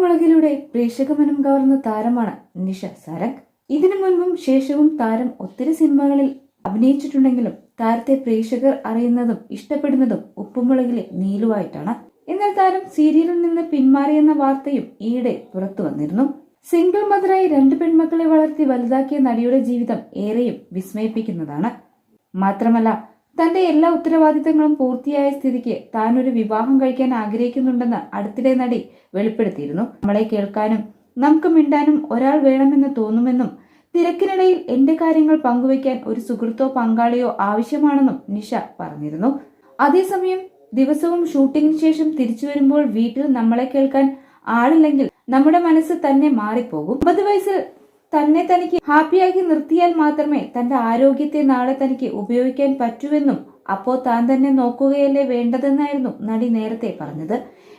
ഉപ്പുമുളകിലൂടെ പ്രേക്ഷക മനം കവർന്ന താരമാണ് നിഷ സരക് ഇതിനു മുൻപും ശേഷവും താരം ഒത്തിരി സിനിമകളിൽ അഭിനയിച്ചിട്ടുണ്ടെങ്കിലും താരത്തെ പ്രേക്ഷകർ അറിയുന്നതും ഇഷ്ടപ്പെടുന്നതും ഉപ്പുമുളകിലെ നീലുവായിട്ടാണ്. എന്നാൽ താരം സീരിയലിൽ നിന്ന് പിന്മാറിയെന്ന വാർത്തയും ഈയിടെ പുറത്തു വന്നിരുന്നു. സിംഗിൾ മദറായി രണ്ട് പെൺമക്കളെ വളർത്തി വലുതാക്കിയ നടിയുടെ ജീവിതം ഏറെയും വിസ്മയിപ്പിക്കുന്നതാണ്. മാത്രമല്ല തന്റെ എല്ലാ ഉത്തരവാദിത്തങ്ങളും പൂർത്തിയായ സ്ഥിതിക്ക് താൻ ഒരു വിവാഹം കഴിക്കാൻ ആഗ്രഹിക്കുന്നുണ്ടെന്ന് അടുത്തിടെ നടി വെളിപ്പെടുത്തിയിരുന്നു. നമ്മളെ കേൾക്കാനും നമുക്ക് മിണ്ടാനും ഒരാൾ വേണമെന്ന് തോന്നുമെന്നും തിരക്കിനിടയിൽ എന്റെ കാര്യങ്ങൾ പങ്കുവയ്ക്കാൻ ഒരു സുഹൃത്തോ പങ്കാളിയോ ആവശ്യമാണെന്നും നിഷ പറഞ്ഞിരുന്നു. അതേസമയം ദിവസവും ഷൂട്ടിംഗിന് ശേഷം തിരിച്ചു വരുമ്പോൾ വീട്ടിൽ നമ്മളെ കേൾക്കാൻ ആളില്ലെങ്കിൽ നമ്മുടെ മനസ്സ് തന്നെ മാറിപ്പോകും. ഒമ്പത് വയസ്സിൽ തന്നെ തനിക്ക് ഹാപ്പിയാക്കി നിർത്തിയാൽ മാത്രമേ തന്റെ ആരോഗ്യത്തെ നാളെ തനിക്ക് ഉപയോഗിക്കാൻ പറ്റൂവെന്നും അപ്പോ താൻ തന്നെ നോക്കുകയല്ലേ വേണ്ടതെന്നായിരുന്നു നടി നേരത്തെ പറഞ്ഞത്.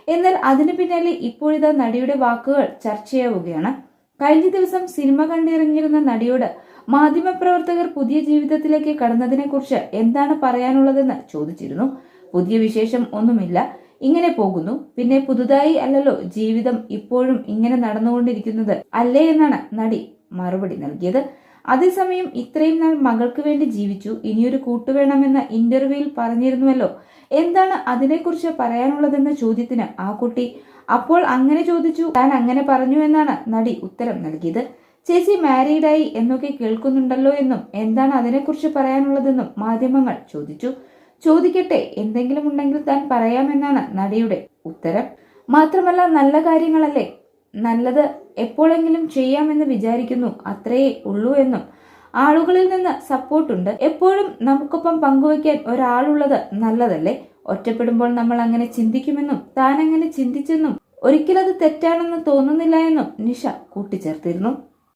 എന്നാൽ അതിനു പിന്നാലെ ഇപ്പോഴിതാ നടിയുടെ വാക്കുകൾ ചർച്ചയാവുകയാണ്. കഴിഞ്ഞ ദിവസം സിനിമ കണ്ടിറങ്ങിയിരുന്ന നടിയോട് മാധ്യമപ്രവർത്തകർ പുതിയ ജീവിതത്തിലേക്ക് കടന്നതിനെക്കുറിച്ച് എന്താണ് പറയാനുള്ളതെന്ന് ചോദിച്ചിരുന്നു. പുതിയ വിശേഷം ഒന്നുമില്ല. ഇങ്ങനെ പോകുന്നു. പിന്നെ പുതുതായി അല്ലല്ലോ ജീവിതം ഇപ്പോഴും ഇങ്ങനെ നടന്നുകൊണ്ടിരിക്കുന്നത് അല്ലേ എന്നാണ് നടി മറുപടി നൽകിയത്. അതേസമയം ഇത്രയും നാൾ മകൾക്ക് വേണ്ടി ജീവിച്ചു. ഇനിയൊരു കൂട്ടുവേണമെന്ന ഇന്റർവ്യൂവിൽ പറഞ്ഞിരുന്നുവല്ലോ. എന്താണ് അതിനെക്കുറിച്ച് പറയാനുള്ളതെന്ന ചോദ്യത്തിന് ആ കുട്ടി അപ്പോൾ അങ്ങനെ ചോദിച്ചു. താൻ അങ്ങനെ പറഞ്ഞു എന്നാണ് നടി ഉത്തരം നൽകിയത്. ചേച്ചി മാരീഡായി എന്നൊക്കെ കേൾക്കുന്നുണ്ടല്ലോ എന്നും എന്താണ് അതിനെക്കുറിച്ച് പറയാനുള്ളതെന്നും മാധ്യമങ്ങൾ ചോദിച്ചു. ചോദിക്കട്ടെ എന്തെങ്കിലും ഉണ്ടെങ്കിൽ താൻ പറയാമെന്നാണ് നടിയുടെ ഉത്തരം. മാത്രമല്ല നല്ല കാര്യങ്ങളല്ലേ? നല്ലത് എപ്പോഴെങ്കിലും ചെയ്യാമെന്ന് വിചാരിക്കുന്നു അത്രയേ ഉള്ളൂ എന്നും. ആളുകളിൽ നിന്ന് സപ്പോർട്ടുണ്ട്. എപ്പോഴും നമുക്കൊപ്പം പങ്കുവയ്ക്കാൻ ഒരാളുള്ളത് നല്ലതല്ലേ? ഒറ്റപ്പെടുമ്പോൾ നമ്മൾ അങ്ങനെ ചിന്തിക്കുമെന്നും താൻ അങ്ങനെ ചിന്തിച്ചെന്നും ഒരിക്കലത് തെറ്റാണെന്ന് തോന്നുന്നില്ല എന്നും നിഷ കൂട്ടിച്ചേർത്തിരുന്നു.